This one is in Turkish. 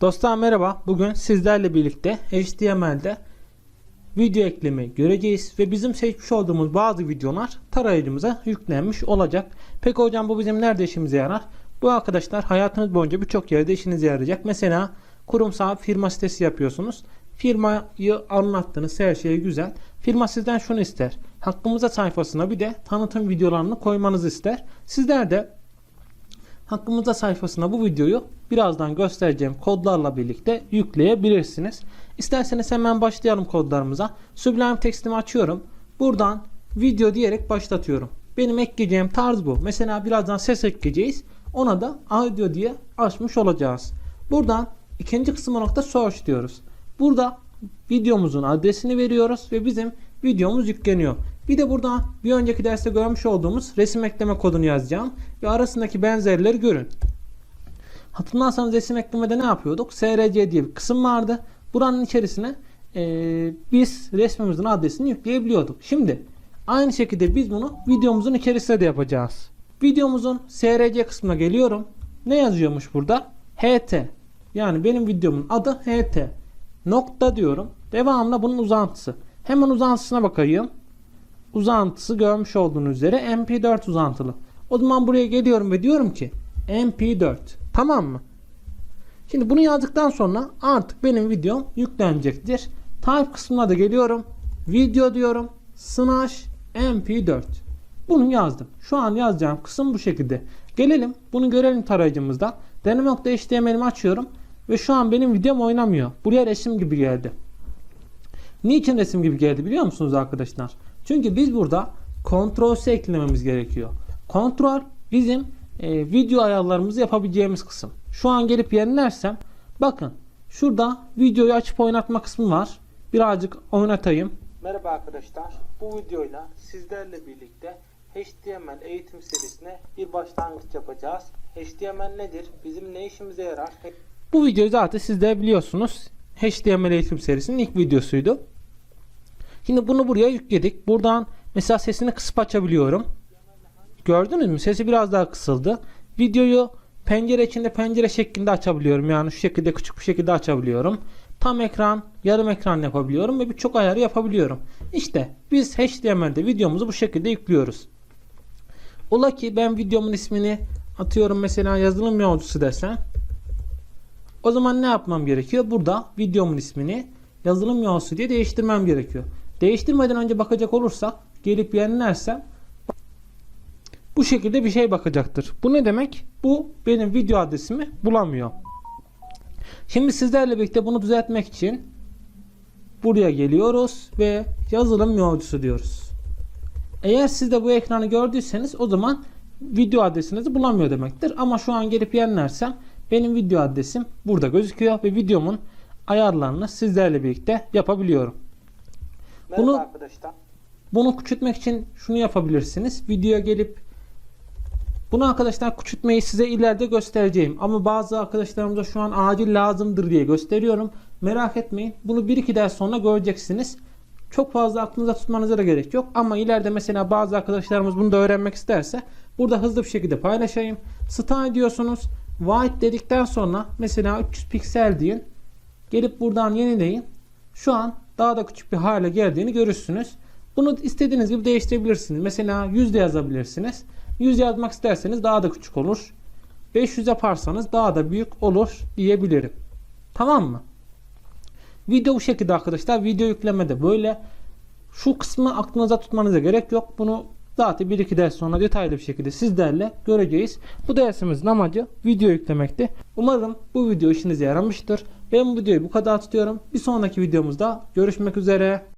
Dostlar merhaba. Bugün sizlerle birlikte HTML'de video ekleme göreceğiz ve bizim seçmiş olduğumuz bazı videolar tarayıcımıza yüklenmiş olacak. Peki hocam bu bizim nerede işimize yarar? Bu arkadaşlar hayatınız boyunca birçok yerde işinize yarayacak. Mesela kurumsal firma sitesi yapıyorsunuz. Firmayı anlattınız her şey güzel. Firma sizden şunu ister. Hakkımıza sayfasına bir de tanıtım videolarını koymanızı ister. Sizler de Hakkımızda sayfasına bu videoyu birazdan göstereceğim kodlarla birlikte yükleyebilirsiniz. İsterseniz hemen başlayalım kodlarımıza. Sublime Text'imi açıyorum. Buradan video diyerek başlatıyorum. Benim ekleyeceğim tarz bu. Mesela birazdan ses ekleyeceğiz. Ona da audio diye açmış olacağız. Buradan ikinci kısmı nokta search diyoruz. Burada videomuzun adresini veriyoruz ve bizim videomuz yükleniyor. Bir de burada bir önceki derste görmüş olduğumuz resim ekleme kodunu yazacağım ve arasındaki benzerleri görün. Hatırlarsanız resim eklemede ne yapıyorduk? SRC diye bir kısım vardı. Buranın içerisine eee, biz resmimizin adresini yükleyebiliyorduk. Şimdi aynı şekilde biz bunu videomuzun içerisinde de yapacağız. Videomuzun SRC kısmına geliyorum. Ne yazıyormuş burada? HT. Yani benim videomun adı HT. Nokta diyorum. Devamında bunun uzantısı. Hemen uzantısına bakayım uzantısı görmüş olduğunuz üzere MP4 uzantılı. O zaman buraya geliyorum ve diyorum ki MP4. Tamam mı? Şimdi bunu yazdıktan sonra artık benim videom yüklenecektir. Type kısmına da geliyorum. Video diyorum. Slash MP4. Bunu yazdım. Şu an yazacağım kısım bu şekilde. Gelelim bunu görelim tarayıcımızda. Deneme.html'imi açıyorum. Ve şu an benim videom oynamıyor. Buraya resim gibi geldi. Niçin resim gibi geldi biliyor musunuz arkadaşlar? Çünkü biz burada kontrol C eklememiz gerekiyor. Kontrol bizim e, video ayarlarımızı yapabileceğimiz kısım. Şu an gelip yenilersem bakın şurada videoyu açıp oynatma kısmı var. Birazcık oynatayım. Merhaba arkadaşlar. Bu videoyla sizlerle birlikte HTML eğitim serisine bir başlangıç yapacağız. HTML nedir? Bizim ne işimize yarar? Bu videoyu zaten siz de biliyorsunuz. HTML eğitim serisinin ilk videosuydu. Şimdi bunu buraya yükledik. Buradan mesela sesini kısıp açabiliyorum. Gördünüz mü? Sesi biraz daha kısıldı. Videoyu pencere içinde pencere şeklinde açabiliyorum. Yani şu şekilde küçük bir şekilde açabiliyorum. Tam ekran, yarım ekran yapabiliyorum ve birçok ayarı yapabiliyorum. İşte biz HTML'de videomuzu bu şekilde yüklüyoruz. Ola ki ben videomun ismini atıyorum mesela yazılım yolcusu desem. O zaman ne yapmam gerekiyor? Burada videomun ismini yazılım yolcusu diye değiştirmem gerekiyor. Değiştirmeden önce bakacak olursak gelip yenilersem bu şekilde bir şey bakacaktır. Bu ne demek? Bu benim video adresimi bulamıyor. Şimdi sizlerle birlikte bunu düzeltmek için buraya geliyoruz ve yazılım yolcusu diyoruz. Eğer siz de bu ekranı gördüyseniz o zaman video adresinizi bulamıyor demektir. Ama şu an gelip yenilersem benim video adresim burada gözüküyor ve videomun ayarlarını sizlerle birlikte yapabiliyorum. Merhaba Bunu- arkadaşlar. Bunu küçültmek için şunu yapabilirsiniz. Videoya gelip bunu arkadaşlar küçültmeyi size ileride göstereceğim. Ama bazı arkadaşlarımıza şu an acil lazımdır diye gösteriyorum. Merak etmeyin. Bunu 1-2 ders sonra göreceksiniz. Çok fazla aklınıza tutmanıza da gerek yok. Ama ileride mesela bazı arkadaşlarımız bunu da öğrenmek isterse burada hızlı bir şekilde paylaşayım. Style diyorsunuz. White dedikten sonra mesela 300 piksel deyin. Gelip buradan yenileyin. Şu an daha da küçük bir hale geldiğini görürsünüz. Bunu istediğiniz gibi değiştirebilirsiniz. Mesela 100 de yazabilirsiniz. 100 yazmak isterseniz daha da küçük olur. 500 yaparsanız daha da büyük olur diyebilirim. Tamam mı? Video bu şekilde arkadaşlar. Video yüklemede böyle. Şu kısmı aklınıza tutmanıza gerek yok. Bunu zaten 1-2 ders sonra detaylı bir şekilde sizlerle göreceğiz. Bu dersimizin amacı video yüklemekti. Umarım bu video işinize yaramıştır. Ben bu videoyu bu kadar tutuyorum. Bir sonraki videomuzda görüşmek üzere.